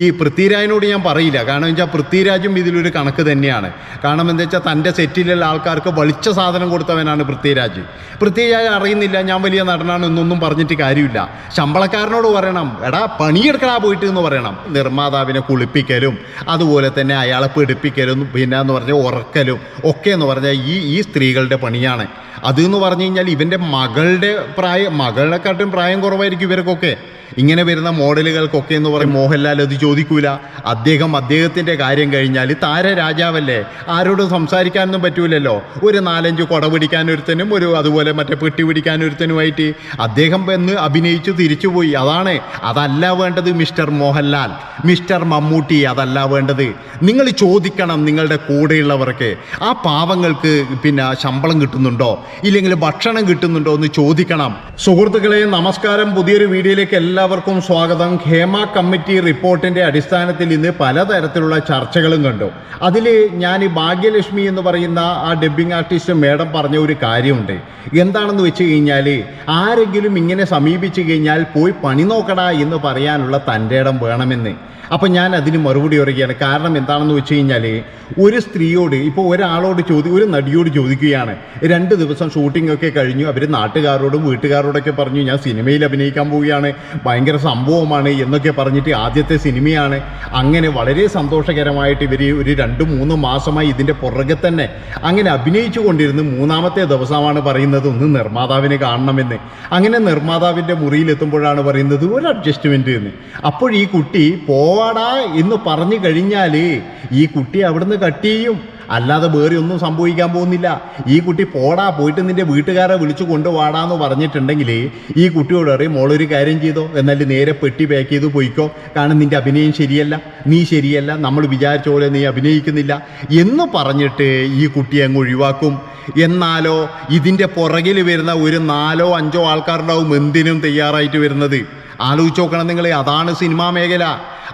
ഈ പൃഥ്വിരാജിനോട് ഞാൻ പറയില്ല. കാരണം വെച്ചാൽ പൃഥ്വിരാജും ഇതിലൊരു കണക്ക് തന്നെയാണ്. കാരണം എന്താ വെച്ചാൽ തന്റെ സെറ്റിലുള്ള ആൾക്കാർക്ക് വളിച്ച സാധനം കൊടുത്തവനാണ് പൃഥ്വിരാജ്. പൃഥ്വിരാജ് അറിയുന്നില്ല. ഞാൻ വലിയ നടനാണ് എന്നൊന്നും പറഞ്ഞിട്ട് കാര്യമില്ല. ശമ്പളക്കാരനോട് പറയണം. എടാ പണിയെടുക്കടാ പോയിട്ട് എന്ന് പറയണം. നിർമ്മാതാവിനെ കുളിപ്പിക്കലും അതുപോലെ തന്നെ അയാളെ പിടിപ്പിക്കലും പിന്നെ എന്ന് പറഞ്ഞാൽ ഉറക്കലും ഒക്കെ എന്ന് പറഞ്ഞാൽ ഈ ഈ സ്ത്രീകളുടെ പണിയാണ്. അത് എന്ന് പറഞ്ഞു കഴിഞ്ഞാൽ ഇവന്റെ മകളുടെ പ്രായം മകളെക്കാട്ടും പ്രായം കുറവായിരിക്കും ഇവർക്കൊക്കെ. ഇങ്ങനെ വരുന്ന മോഡലുകൾക്കൊക്കെ എന്ന് പറയും മോഹൻലാൽ അത് ചോദിക്കൂല. അദ്ദേഹം അദ്ദേഹത്തിന്റെ കാര്യം കഴിഞ്ഞാൽ താര രാജാവല്ലേ? ആരോടും സംസാരിക്കാനൊന്നും പറ്റൂലല്ലോ. ഒരു നാലഞ്ച് കുട പിടിക്കാനൊരുത്തനും ഒരു അതുപോലെ മറ്റേ പെട്ടി പിടിക്കാനൊരുത്തനുമായിട്ട് അദ്ദേഹം എന്ന് അഭിനയിച്ചു തിരിച്ചുപോയി. അതാണ്. അതല്ല വേണ്ടത് മിസ്റ്റർ മോഹൻലാൽ. മിസ്റ്റർ മമ്മൂട്ടി അതല്ല വേണ്ടത്. നിങ്ങൾ ചോദിക്കണം നിങ്ങളുടെ കൂടെയുള്ളവർക്ക്. ആ പാവങ്ങൾക്ക് പിന്നെ ശമ്പളം കിട്ടുന്നുണ്ടോ? ഇല്ലെങ്കിൽ ഭക്ഷണം കിട്ടുന്നുണ്ടോ എന്ന് ചോദിക്കണം. സുഹൃത്തുക്കളെ നമസ്കാരം. പുതിയൊരു വീഡിയോയിലേക്ക് എല്ലാവർക്കും സ്വാഗതം. ഖേമ കമ്മിറ്റി റിപ്പോർട്ടിന്റെ അടിസ്ഥാനത്തിൽ ഇന്ന് പലതരത്തിലുള്ള ചർച്ചകളും കണ്ടു. അതിൽ ഞാൻ ഈ ഭാഗ്യലക്ഷ്മി എന്ന് പറയുന്ന ആ ഡബ്ബിംഗ് ആർട്ടിസ്റ്റ് മേഡം പറഞ്ഞ ഒരു കാര്യമുണ്ട്. എന്താണെന്ന് വെച്ച് കഴിഞ്ഞാൽ ആരെങ്കിലും ഇങ്ങനെ സമീപിച്ചു കഴിഞ്ഞാൽ പോയി പണി നോക്കടാ എന്ന് പറയാനുള്ള തന്റെ ഇടം വേണമെന്ന്. അപ്പം ഞാൻ അതിന് മറുപടി പറയുകയാണ്. കാരണം എന്താണെന്ന് വെച്ച് കഴിഞ്ഞാൽ ഒരു സ്ത്രീയോട് ഇപ്പോൾ ഒരാളോട് ചോദി ഒരു നടിയോട് ചോദിക്കുകയാണ്. രണ്ട് ദിവസം ഷൂട്ടിംഗ് ഒക്കെ കഴിഞ്ഞു. അവർ നാട്ടുകാരോടും വീട്ടുകാരോടൊക്കെ പറഞ്ഞു ഞാൻ സിനിമയിൽ അഭിനയിക്കാൻ പോവുകയാണ്. ഭയങ്കര സംഭവമാണ് എന്നൊക്കെ പറഞ്ഞിട്ട് ആദ്യത്തെ സിനിമയാണ്. അങ്ങനെ വളരെ സന്തോഷകരമായിട്ട് ഇവർ ഒരു രണ്ട് മൂന്ന് മാസമായി ഇതിന്റെ പുറകെ തന്നെ അങ്ങനെ അഭിനയിച്ചു കൊണ്ടിരുന്ന് മൂന്നാമത്തെ ദിവസമാണ് പറയുന്നത് ഒന്ന് നിർമ്മാതാവിനെ കാണണമെന്ന്. അങ്ങനെ നിർമ്മാതാവിന്റെ മുറിയിലെത്തുമ്പോഴാണ് പറയുന്നത് ഒരു അഡ്ജസ്റ്റ്മെന്റ് എന്ന് അപ്പോൾ ഈ കുട്ടി പോവാടാ എന്ന് പറഞ്ഞു കഴിഞ്ഞാൽ ഈ കുട്ടി അവിടുന്ന് കട്ട് ചെയ്യും. അല്ലാതെ വേറെ ഒന്നും സംഭവിക്കാൻ പോകുന്നില്ല. ഈ കുട്ടി പോടാ പോയിട്ട് നിന്റെ വീട്ടുകാരെ വിളിച്ചു കൊണ്ടുപോടാന്ന് പറഞ്ഞിട്ടുണ്ടെങ്കിൽ ഈ കുട്ടിയോട് പറയും മോളൊരു കാര്യം ചെയ്തോ? എന്നാൽ നേരെ പെട്ടി പാക്ക് ചെയ്ത് പോയിക്കോ? കാരണം നിന്റെ അഭിനയം ശരിയല്ല. നീ ശരിയല്ല. നമ്മൾ വിചാരിച്ച പോലെ നീ അഭിനയിക്കുന്നില്ല. എന്ന് പറഞ്ഞിട്ട് ഈ കുട്ടിയെ അങ്ങ് ഒഴിവാക്കും. എന്നാലോ ഇതിന്റെ പുറകിൽ വരുന്ന ഒരു നാലോ അഞ്ചോ ആൾക്കാരുണ്ടാവും എന്തിനും തയ്യാറായിട്ട് വരുന്നത്? ആലോചിച്ച് നോക്കണം നിങ്ങൾ അതാണ് സിനിമാ മേഖല.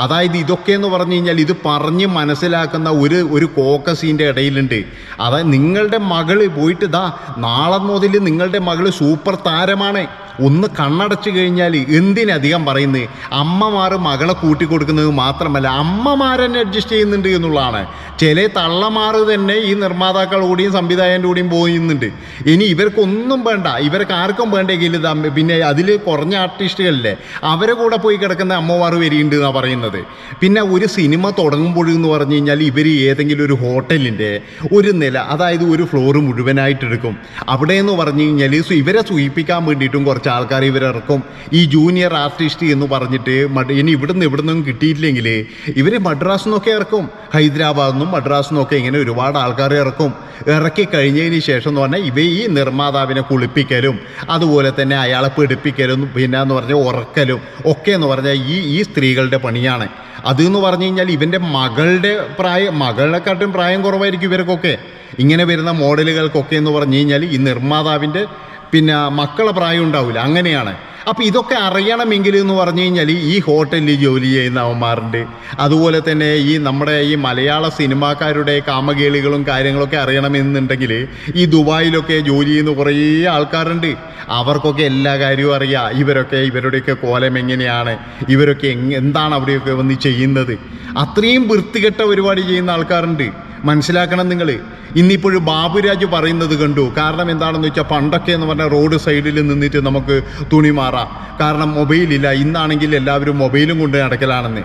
അതായത് ഇതൊക്കെ എന്ന് പറഞ്ഞു കഴിഞ്ഞാൽ ഇത് പറഞ്ഞ് മനസ്സിലാക്കുന്ന ഒരു ഒരു കോക്കസിന്റെ ഇടയിലുണ്ട്. അതായത് നിങ്ങളുടെ മകൾ പോയിട്ട് ദാ നാളെ മുതൽ നിങ്ങളുടെ മകൾ സൂപ്പർ താരമാണ്. ഒന്ന് കണ്ണടച്ചു കഴിഞ്ഞാൽ എന്തിനധികം പറയുന്നത് അമ്മമാർ മകളെ കൂട്ടിക്കൊടുക്കുന്നത് മാത്രമല്ല അമ്മമാർ തന്നെ അഡ്ജസ്റ്റ് ചെയ്യുന്നുണ്ട് എന്നുള്ളതാണ്. ചില തള്ളമാർ തന്നെ ഈ നിർമ്മാതാക്കളോടെയും സംവിധായകന്റെ കൂടെയും പോകുന്നുണ്ട് ഇനി ഇവർക്കൊന്നും വേണ്ട ഇവർക്ക് ആർക്കും വേണ്ടെങ്കിൽ പിന്നെ അതിൽ കുറഞ്ഞ ആർട്ടിസ്റ്റുകളില്ലേ അവരെ കൂടെ പോയി കിടക്കുന്ന അമ്മമാർ വരികയുണ്ട് എന്നാണ് പറയുന്നത്. പിന്നെ ഒരു സിനിമ തുടങ്ങുമ്പോഴെന്ന് പറഞ്ഞു കഴിഞ്ഞാൽ ഇവർ ഏതെങ്കിലും ഒരു ഹോട്ടലിന്റെ ഒരു നില അതായത് ഒരു ഫ്ലോർ മുഴുവനായിട്ട് എടുക്കും അവിടെ എന്ന് പറഞ്ഞു കഴിഞ്ഞാൽ ഇവരെ സൂചിപ്പിക്കാൻ വേണ്ടിയിട്ടും കുറച്ച് ആൾക്കാർ ഇവരിറക്കും. ഈ ജൂനിയർ ആർട്ടിസ്റ്റ് എന്ന് പറഞ്ഞിട്ട് ഇനി ഇവിടുന്ന് ഇവിടുന്നും കിട്ടിയിട്ടില്ലെങ്കിൽ ഇവർ മദ്രാസ് നിന്നൊക്കെ ഇറക്കും. ഹൈദരാബാദിൽ നിന്നും മദ്രാസ് നിന്നൊക്കെ ഇങ്ങനെ ഒരുപാട് ആൾക്കാർ ഇറക്കും. ഇറക്കി കഴിഞ്ഞതിന് ശേഷം എന്ന് പറഞ്ഞാൽ ഇവ ഈ നിർമ്മാതാവിനെ കുളിപ്പിക്കലും അതുപോലെ തന്നെ അയാളെ പിടിപ്പിക്കലും പിന്നെ എന്ന് പറഞ്ഞാൽ ഉറക്കലും ഒക്കെ എന്ന് പറഞ്ഞാൽ ഈ ഈ സ്ത്രീകളുടെ പണിയാണ്. അത് എന്ന് പറഞ്ഞു കഴിഞ്ഞാൽ ഇവന്റെ മകളുടെ പ്രായം മകളെക്കാട്ടും പ്രായം കുറവായിരിക്കും ഇവർക്കൊക്കെ. ഇങ്ങനെ വരുന്ന മോഡലുകൾക്കൊക്കെ എന്ന് പറഞ്ഞു കഴിഞ്ഞാൽ ഈ നിർമ്മാതാവിന്റെ പിന്നെ മക്കളെ പ്രായം ഉണ്ടാവില്ല അങ്ങനെയാണ്. അപ്പോൾ ഇതൊക്കെ അറിയണമെങ്കിൽ എന്ന് പറഞ്ഞു കഴിഞ്ഞാൽ ഈ ഹോട്ടലിൽ ജോലി ചെയ്യുന്ന അവന്മാരുണ്ട്. അതുപോലെ തന്നെ ഈ നമ്മുടെ ഈ മലയാള സിനിമാക്കാരുടെ കാമകേളികളും കാര്യങ്ങളൊക്കെ അറിയണമെന്നുണ്ടെങ്കിൽ ഈ ദുബായിലൊക്കെ ജോലി ചെയ്യുന്ന കുറേ ആൾക്കാരുണ്ട്. അവർക്കൊക്കെ എല്ലാ കാര്യവും അറിയാം. ഇവരൊക്കെ ഇവരുടെയൊക്കെ കോലം എങ്ങനെയാണ്? ഇവരൊക്കെ എന്താണ് അവിടെയൊക്കെ വന്ന് ചെയ്യുന്നത്? അത്രയും വൃത്തികെട്ട പരിപാടി ചെയ്യുന്ന ആൾക്കാരുണ്ട്. മനസ്സിലാക്കണം നിങ്ങൾ ഇന്നിപ്പോഴും ബാബുരാജ് പറയുന്നത് കണ്ടു. കാരണം എന്താണെന്ന് വെച്ചാൽ പണ്ടൊക്കെ എന്ന് പറഞ്ഞാൽ റോഡ് സൈഡിൽ നിന്നിട്ട് നമുക്ക് തുണി മാറാം. കാരണം മൊബൈലില്ല ഇന്നാണെങ്കിൽ എല്ലാവരും മൊബൈലും കൊണ്ട് നടക്കലാണെന്ന്.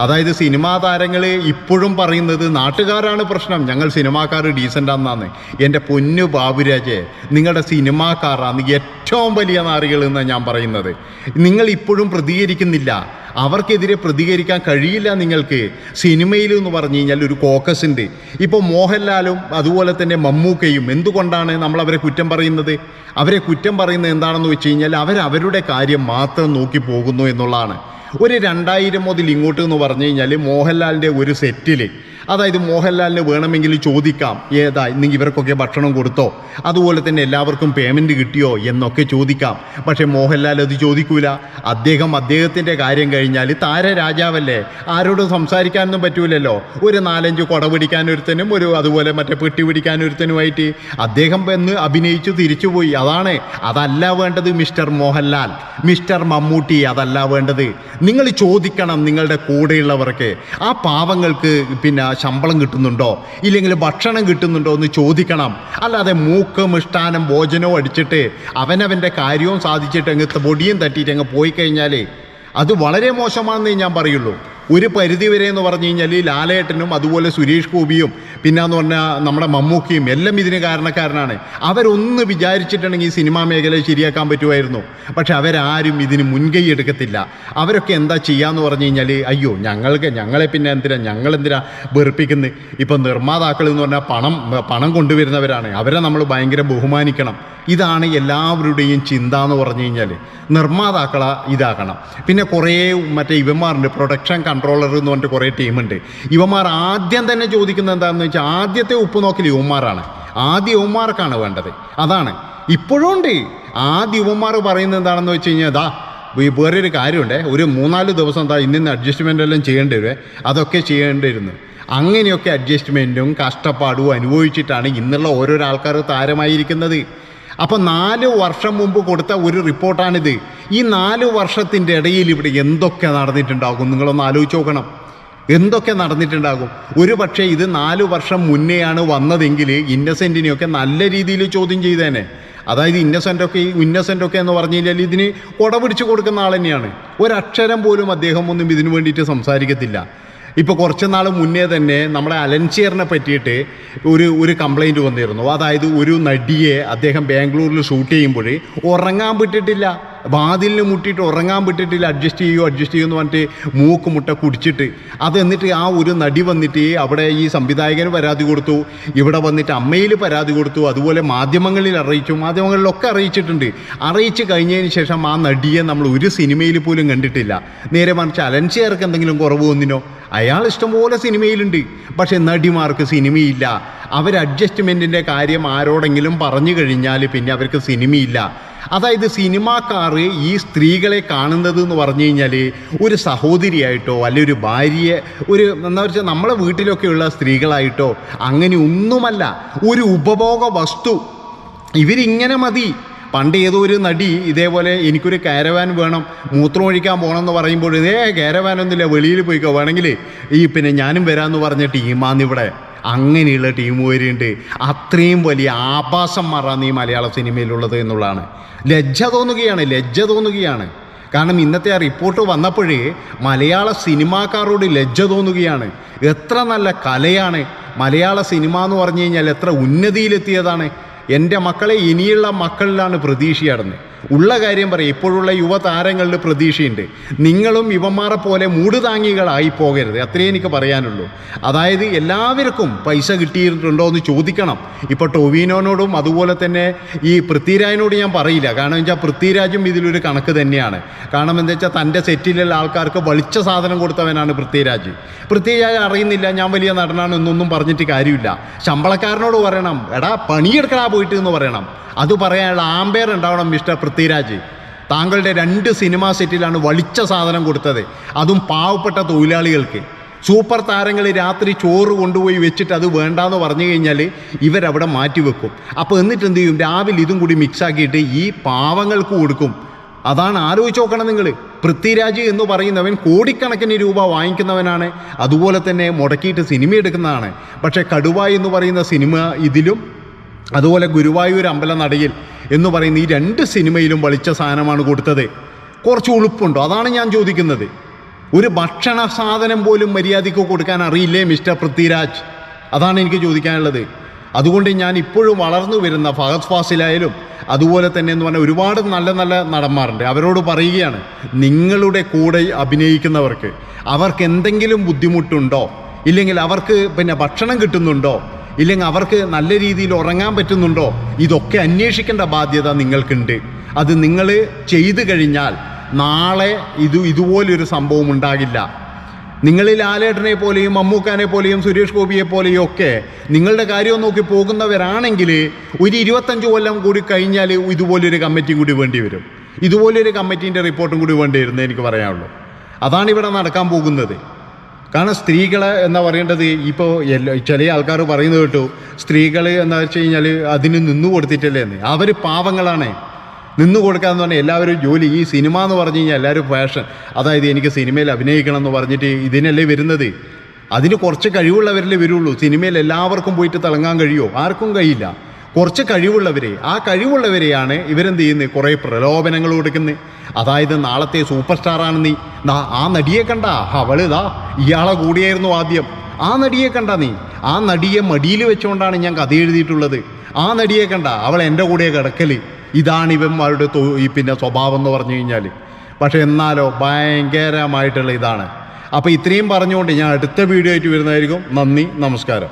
അതായത് സിനിമാ താരങ്ങൾ ഇപ്പോഴും പറയുന്നത് നാട്ടുകാരാണ് പ്രശ്നം. ഞങ്ങൾ സിനിമാക്കാർ ഡീസന്റാന്നാണ് എന്റെ പൊന്നു ബാബുരാജെ നിങ്ങളുടെ സിനിമാക്കാരാണ് ഏറ്റവും വലിയ നാറികൾ എന്നാണ് ഞാൻ പറയുന്നത്. നിങ്ങൾ ഇപ്പോഴും പ്രതികരിക്കുന്നില്ല. അവർക്കെതിരെ പ്രതികരിക്കാൻ കഴിയില്ല നിങ്ങൾക്ക്. സിനിമയിൽ എന്ന് പറഞ്ഞു കഴിഞ്ഞാൽ ഒരു കോക്കസിന്റെ ഇപ്പോൾ മോഹൻലാലും അതുപോലെ തന്നെ മമ്മൂക്കയും എന്തുകൊണ്ടാണ് നമ്മൾ അവരെ കുറ്റം പറയുന്നത്? അവരെ കുറ്റം പറയുന്നത് എന്താണെന്ന് വെച്ച് കഴിഞ്ഞാൽ അവരവരുടെ കാര്യം മാത്രം നോക്കി പോകുന്നു എന്നുള്ളതാണ്. ഒരു രണ്ടായിരം മുതൽ ഇങ്ങോട്ട് എന്ന് പറഞ്ഞു കഴിഞ്ഞാൽ മോഹൻലാലിന്റെ ഒരു സെറ്റിൽ അതായത് മോഹൻലാലിന് വേണമെങ്കിൽ ചോദിക്കാം ഏതാ ഇന്ന് ഇവർക്കൊക്കെ ഭക്ഷണം കൊടുത്തോ? അതുപോലെ തന്നെ എല്ലാവർക്കും പേയ്മെന്റ് കിട്ടിയോ എന്നൊക്കെ ചോദിക്കാം. പക്ഷേ മോഹൻലാൽ അത് ചോദിക്കൂല. അദ്ദേഹം അദ്ദേഹത്തിന്റെ കാര്യം കഴിഞ്ഞാൽ താരരാജാവല്ലേ ആരോടും സംസാരിക്കാനൊന്നും പറ്റൂലല്ലോ. ഒരു നാലഞ്ച് കുട പിടിക്കാനൊരുത്തനും ഒരു അതുപോലെ മറ്റേ പെട്ടി പിടിക്കാനൊരുത്തനുമായിട്ട് അദ്ദേഹം എന്ന് അഭിനയിച്ചു തിരിച്ചുപോയി. അതാണ്. അതല്ല വേണ്ടത് മിസ്റ്റർ മോഹൻലാൽ. മിസ്റ്റർ മമ്മൂട്ടി അതല്ല വേണ്ടത്. നിങ്ങൾ ചോദിക്കണം നിങ്ങളുടെ കൂടെയുള്ളവർക്ക്. ആ പാവങ്ങൾക്ക് പിന്നെ ശമ്പളം കിട്ടുന്നുണ്ടോ? ഇല്ലെങ്കിൽ ഭക്ഷണം കിട്ടുന്നുണ്ടോ എന്ന് ചോദിക്കണം. അല്ലാതെ മൂക്ക് മിഷ്ടാനം ഭോജനവും അടിച്ചിട്ട് അവനവന്റെ കാര്യവും സാധിച്ചിട്ട് അങ്ങ് പൊടിയും തട്ടിയിട്ട് അങ്ങ് പോയി കഴിഞ്ഞാൽ അത് വളരെ മോശമാണെന്നേ ഞാൻ പറയുള്ളൂ. ഒരു പരിധി വരെ എന്ന് പറഞ്ഞു കഴിഞ്ഞാൽ ലാലേട്ടനും അതുപോലെ സുരേഷ് ഗോപിയും പിന്നെ എന്ന് പറഞ്ഞാൽ നമ്മുടെ മമ്മൂക്കിയും എല്ലാം ഇതിന് കാരണക്കാരനാണ്. അവരൊന്ന് വിചാരിച്ചിട്ടുണ്ടെങ്കിൽ ഈ സിനിമാ മേഖല ശരിയാക്കാൻ പറ്റുമായിരുന്നു. പക്ഷെ അവരാരും ഇതിന് മുൻകൈ എടുക്കത്തില്ല. അവരൊക്കെ എന്താ ചെയ്യാന്ന് പറഞ്ഞു കഴിഞ്ഞാൽ അയ്യോ ഞങ്ങൾക്ക് ഞങ്ങളെ പിന്നെ എന്തിനാ ഞങ്ങൾ എന്തിനാ വെറുപ്പിക്കുന്നത് ഇപ്പം നിർമ്മാതാക്കൾ എന്ന് പറഞ്ഞാൽ പണം പണം കൊണ്ടുവരുന്നവരാണ്. അവരെ നമ്മൾ ഭയങ്കര ബഹുമാനിക്കണം. ഇതാണ് എല്ലാവരുടെയും ചിന്ത എന്ന് പറഞ്ഞു കഴിഞ്ഞാൽ നിർമ്മാതാക്കളെ ഇതാക്കണം പിന്നെ കുറേ മറ്റേ ഇവന്മാരുണ്ട് പ്രൊഡക്ഷൻ കൺട്രോളർ എന്ന് പറഞ്ഞിട്ട് കുറേ ടീമുണ്ട് ഇവന്മാർ ആദ്യം തന്നെ ചോദിക്കുന്നത് എന്താണെന്ന് വെച്ചാൽ ആദ്യത്തെ ഉപ്പ് നോക്കൽ ഇവന്മാരാണ്. ആദ്യ ഇവന്മാർക്കാണ് വേണ്ടത്. അതാണ്. ഇപ്പോഴും ഉണ്ട്. ആദ്യ ഇവന്മാർ പറയുന്നത് എന്താണെന്ന് വെച്ച് കഴിഞ്ഞാൽ ദാ വേറൊരു കാര്യമുണ്ടേ. ഒരു മൂന്നാൽ ദിവസം എന്താ ഇന്നിന്ന് അഡ്ജസ്റ്റ്മെന്റ് എല്ലാം ചെയ്യേണ്ടി വരുവേ അതൊക്കെ ചെയ്യേണ്ടിയിരുന്നു. അങ്ങനെയൊക്കെ അഡ്ജസ്റ്റ്മെന്റും കഷ്ടപ്പാടും അനുഭവിച്ചിട്ടാണ് ഇന്നുള്ള ഓരോരോ ആൾക്കാർ താരമായിരിക്കുന്നത്. അപ്പോൾ നാല് വർഷം മുമ്പ് കൊടുത്ത ഒരു റിപ്പോർട്ടാണിത്. ഈ നാല് വർഷത്തിന്റെ ഇടയിൽ ഇവിടെ എന്തൊക്കെ നടന്നിട്ടുണ്ടാകും? നിങ്ങളൊന്ന് ആലോചിച്ച് നോക്കണം. എന്തൊക്കെ നടന്നിട്ടുണ്ടാകും? ഒരു പക്ഷേ ഇത് നാല് വർഷം മുന്നെയാണ് വന്നതെങ്കിൽ ഇന്നസെന്റിനെയൊക്കെ നല്ല രീതിയിൽ ചോദ്യം ചെയ്തേനെ. അതായത് ഇന്നസെന്റൊക്കെ ഇന്നസെന്റൊക്കെ എന്ന് പറഞ്ഞു കഴിഞ്ഞാൽ ഇതിന് കൊടപിടിച്ച് കൊടുക്കുന്ന ആൾ തന്നെയാണ്. ഒരക്ഷരം പോലും അദ്ദേഹം ഒന്നും ഇതിനു വേണ്ടിയിട്ട് സംസാരിക്കത്തില്ല. ഇപ്പോൾ കുറച്ച് നാൾ മുന്നേ തന്നെ നമ്മുടെ അലൻചിയറിനെ പറ്റിയിട്ട് ഒരു ഒരു കംപ്ലൈന്റ് വന്നിരുന്നു. അതായത് ഒരു നടിയെ അദ്ദേഹം ബാംഗ്ലൂരിൽ ഷൂട്ട് ചെയ്യുമ്പോൾ ഉറങ്ങാൻ വിട്ടിട്ടില്ല. വാതിലിന് മുട്ടിയിട്ട് ഉറങ്ങാൻ പറ്റിയിട്ടില്ല അഡ്ജസ്റ്റ് ചെയ്യൂ അഡ്ജസ്റ്റ് ചെയ്യുമെന്ന് പറഞ്ഞിട്ട് മൂക്ക് മുട്ട കുടിച്ചിട്ട്. അത് എന്നിട്ട് ആ ഒരു നടി വന്നിട്ട് അവിടെ ഈ സംവിധായകന് പരാതി കൊടുത്തു. ഇവിടെ വന്നിട്ട് അമ്മയിൽ പരാതി കൊടുത്തു. അതുപോലെ മാധ്യമങ്ങളിൽ അറിയിച്ചു. മാധ്യമങ്ങളിലൊക്കെ അറിയിച്ചിട്ടുണ്ട്. അറിയിച്ച് കഴിഞ്ഞതിന് ശേഷം ആ നടിയെ നമ്മൾ ഒരു സിനിമയിൽ പോലും കണ്ടിട്ടില്ല. നേരെ മറിച്ച് അലൻസിയർക്ക് എന്തെങ്കിലും കുറവ് വന്നിനോ? അയാൾ ഇഷ്ടംപോലെ സിനിമയിലുണ്ട്. പക്ഷേ നടിമാർക്ക് സിനിമയില്ല. അവർ അഡ്ജസ്റ്റ്മെന്റിന്റെ കാര്യം ആരോടെങ്കിലും പറഞ്ഞു കഴിഞ്ഞാൽ പിന്നെ അവർക്ക് സിനിമയില്ല. അതായത് സിനിമാക്കാർ ഈ സ്ത്രീകളെ കാണുന്നത് എന്ന് പറഞ്ഞു കഴിഞ്ഞാൽ ഒരു സഹോദരിയായിട്ടോ അല്ലെ ഒരു ഭാര്യയെ ഒരു എന്താ വെച്ചാൽ നമ്മളെ വീട്ടിലൊക്കെയുള്ള സ്ത്രീകളായിട്ടോ അങ്ങനെ ഒന്നുമല്ല ഒരു ഉപഭോഗ വസ്തു. ഇവരിങ്ങനെ മതി. പണ്ട് ഏതോ ഒരു നടി ഇതേപോലെ എനിക്കൊരു കാരവാൻ വേണം മൂത്രം ഒഴിക്കാൻ പോകണം എന്ന് പറയുമ്പോൾ ഇതേ കാരവാനൊന്നുമില്ല വെളിയിൽ പോയിക്കോ. വേണമെങ്കിൽ ഈ പിന്നെ ഞാനും വരാമെന്ന് പറഞ്ഞ ടീമാന്നിവിടെ അങ്ങനെയുള്ള ടീം വരുന്നുണ്ട് അത്രയും വലിയ ആഭാസം മാറാന്ന് ഈ മലയാള സിനിമയിലുള്ളത് എന്നുള്ളതാണ്. ലജ്ജ തോന്നുകയാണ് ലജ്ജ തോന്നുകയാണ്. കാരണം ഇന്നത്തെ ആ റിപ്പോർട്ട് വന്നപ്പോഴേ മലയാള സിനിമാക്കാരോട് ലജ്ജ തോന്നുകയാണ്. എത്ര നല്ല കലയാണ്. മലയാള സിനിമ എന്ന് പറഞ്ഞു കഴിഞ്ഞാൽ എത്ര ഉന്നതിയിലെത്തിയതാണ്. എന്റെ മക്കളെ ഇനിയുള്ള മക്കളിലാണ് പ്രതീക്ഷയാടുന്നത്. ഉള്ള കാര്യം പറയും. ഇപ്പോഴുള്ള യുവതാരങ്ങളിൽ പ്രതീക്ഷയുണ്ട്. നിങ്ങളും ഇവന്മാരെ പോലെ മൂടുതാങ്ങികളായി പോകരുത്. അത്രേ എനിക്ക് പറയാനുള്ളൂ. അതായത് എല്ലാവർക്കും പൈസ കിട്ടിയിട്ടുണ്ടോ എന്ന് ചോദിക്കണം. ഇപ്പോൾ ടൊവിനോനോടും അതുപോലെ തന്നെ ഈ പൃഥ്വിരാജിനോട് ഞാൻ പറയില്ല. കാരണം വെച്ചാൽ പൃഥ്വിരാജും ഇതിലൊരു കണക്ക് തന്നെയാണ്. കാരണം എന്താ വെച്ചാൽ തന്റെ സെറ്റിലുള്ള ആൾക്കാർക്ക് വളിച്ച സാധനം കൊടുത്തവനാണ് പൃഥ്വിരാജ്. പൃഥ്വിരാജ് അറിയുന്നില്ല ഞാൻ വലിയ നടനാണ് എന്നൊന്നും പറഞ്ഞിട്ട് കാര്യമില്ല. ശമ്പളക്കാരനോട് പറയണം എടാ പണിയെടുക്കടാ പോയിട്ട് എന്ന് പറയണം. അത് പറയാനുള്ള ആമ്പയർ ഉണ്ടാവണം മിസ്റ്റർ പൃഥ്വിരാജ്. താങ്കളുടെ രണ്ട് സിനിമാ സെറ്റിലാണ് വളിച്ച സാധനം കൊടുത്തത്. അതും പാവപ്പെട്ട തൊഴിലാളികൾക്ക്. സൂപ്പർ താരങ്ങൾ രാത്രി ചോറ് കൊണ്ടുപോയി വെച്ചിട്ട് അത് വേണ്ടാന്ന് പറഞ്ഞു കഴിഞ്ഞാൽ ഇവരവിടെ മാറ്റി വെക്കും. അപ്പോൾ എന്നിട്ട് എന്ത് ചെയ്യും? രാവിലെ ഇതും കൂടി മിക്സാക്കിയിട്ട് ഈ പാവങ്ങൾക്ക് കൊടുക്കും. അതാണ് ആലോചിച്ച് നോക്കണം നിങ്ങൾ പൃഥ്വിരാജ് എന്ന് പറയുന്നവൻ കോടിക്കണക്കിന് രൂപ വാങ്ങിക്കുന്നവനാണ്. അതുപോലെ തന്നെ മുടക്കിയിട്ട് സിനിമ എടുക്കുന്നതാണ്. പക്ഷേ കടുവ എന്ന് പറയുന്ന സിനിമ ഇതിലും അതുപോലെ ഗുരുവായൂർ അമ്പലനടയിൽ എന്ന് പറയുന്ന ഈ രണ്ട് സിനിമയിലും വളിച്ച സാധനമാണ് കൊടുത്തത്. കുറച്ച് ഉളുപ്പുണ്ടോ? അതാണ് ഞാൻ ചോദിക്കുന്നത്. ഒരു ഭക്ഷണ സാധനം പോലും മര്യാദയ്ക്ക് കൊടുക്കാൻ അറിയില്ലേ മിസ്റ്റർ പൃഥ്വിരാജ്? അതാണ് എനിക്ക് ചോദിക്കാനുള്ളത്. അതുകൊണ്ട് ഞാൻ ഇപ്പോഴും വളർന്നു വരുന്ന ഫഹദ് ഫാസിലായാലും അതുപോലെ തന്നെ എന്ന് പറഞ്ഞാൽ ഒരുപാട് നല്ല നല്ല നടന്മാരുണ്ട്. അവരോട് പറയുകയാണ് നിങ്ങളുടെ കൂടെ അഭിനയിക്കുന്നവർക്ക് അവർക്ക് എന്തെങ്കിലും ബുദ്ധിമുട്ടുണ്ടോ? ഇല്ലെങ്കിൽ അവർക്ക് പിന്നെ ഭക്ഷണം കിട്ടുന്നുണ്ടോ? ഇല്ലെങ്കിൽ അവർക്ക് നല്ല രീതിയിൽ ഉറങ്ങാൻ പറ്റുന്നുണ്ടോ? ഇതൊക്കെ അന്വേഷിക്കേണ്ട ബാധ്യത നിങ്ങൾക്കുണ്ട്. അത് നിങ്ങൾ ചെയ്തു കഴിഞ്ഞാൽ നാളെ ഇത് ഇതുപോലൊരു സംഭവം ഉണ്ടാകില്ല. നിങ്ങളിൽ ലാലേട്ടനെ പോലെയും മമ്മൂക്കാനെ പോലെയും സുരേഷ് ഗോപിയെ പോലെയും ഒക്കെ നിങ്ങളുടെ കാര്യം നോക്കി പോകുന്നവരാണെങ്കിൽ ഒരു ഇരുപത്തഞ്ച് കൊല്ലം കൂടി കഴിഞ്ഞാൽ ഇതുപോലൊരു കമ്മിറ്റി കൂടി വേണ്ടി വരും. ഇതുപോലൊരു കമ്മിറ്റീന്റെ റിപ്പോർട്ടും കൂടി വേണ്ടി വരുന്നത് എനിക്ക് പറയാനുള്ളൂ. അതാണ് ഇവിടെ നടക്കാൻ പോകുന്നത്. കാരണം സ്ത്രീകൾ എന്ന് പറയേണ്ടത്? ഇപ്പോൾ ചില ആൾക്കാർ പറയുന്നത് കേട്ടു സ്ത്രീകൾ എന്ന് വെച്ച് കഴിഞ്ഞാൽ അതിന് നിന്നു കൊടുത്തിട്ടില്ലേ എന്ന്. അവർ പാവങ്ങളാണ്. നിന്നു കൊടുക്കാന്ന് പറഞ്ഞാൽ എല്ലാവരും ജോലി ഈ സിനിമ എന്ന് പറഞ്ഞു കഴിഞ്ഞാൽ എല്ലാവരും ഫാഷൻ അതായത് എനിക്ക് സിനിമയിൽ അഭിനയിക്കണം എന്ന് പറഞ്ഞിട്ട് ഇതിനല്ലേ വരുന്നത്? അതിന് കുറച്ച് കഴിവുള്ളവരല്ലേ വരുള്ളൂ. സിനിമയിൽ എല്ലാവർക്കും പോയിട്ട് തിളങ്ങാൻ കഴിയുമോ ആർക്കും കഴിയില്ല. കുറച്ച് കഴിവുള്ളവരെ ആ കഴിവുള്ളവരെയാണ് ഇവരെന്ത് ചെയ്യുന്നത് കുറേ പ്രലോഭനങ്ങൾ കൊടുക്കുന്നത് അതായത് നാളത്തെ സൂപ്പർ സ്റ്റാറാണ് നീ ആ നടിയെ കണ്ട അവൾ ഇതാ ഇയാളെ കൂടിയായിരുന്നു ആദ്യം. ആ നടിയെ കണ്ട നീ. ആ നടിയെ മടിയിൽ വെച്ചുകൊണ്ടാണ് ഞാൻ കഥ എഴുതിയിട്ടുള്ളത്. ആ നടിയെ കണ്ട അവൾ എന്റെ കൂടെ കിടക്കൽ ഇതാണ് ഇവന്മാരുടെ പിന്നെ സ്വഭാവം എന്ന് പറഞ്ഞു കഴിഞ്ഞാൽ. പക്ഷെ എന്നാലോ ഭയങ്കരമായിട്ടുള്ള ഇതാണ്. അപ്പോൾ ഇത്രയും പറഞ്ഞുകൊണ്ട് ഞാൻ അടുത്ത വീഡിയോ ആയിട്ട് വരുന്നതായിരിക്കും. നന്ദി നമസ്കാരം.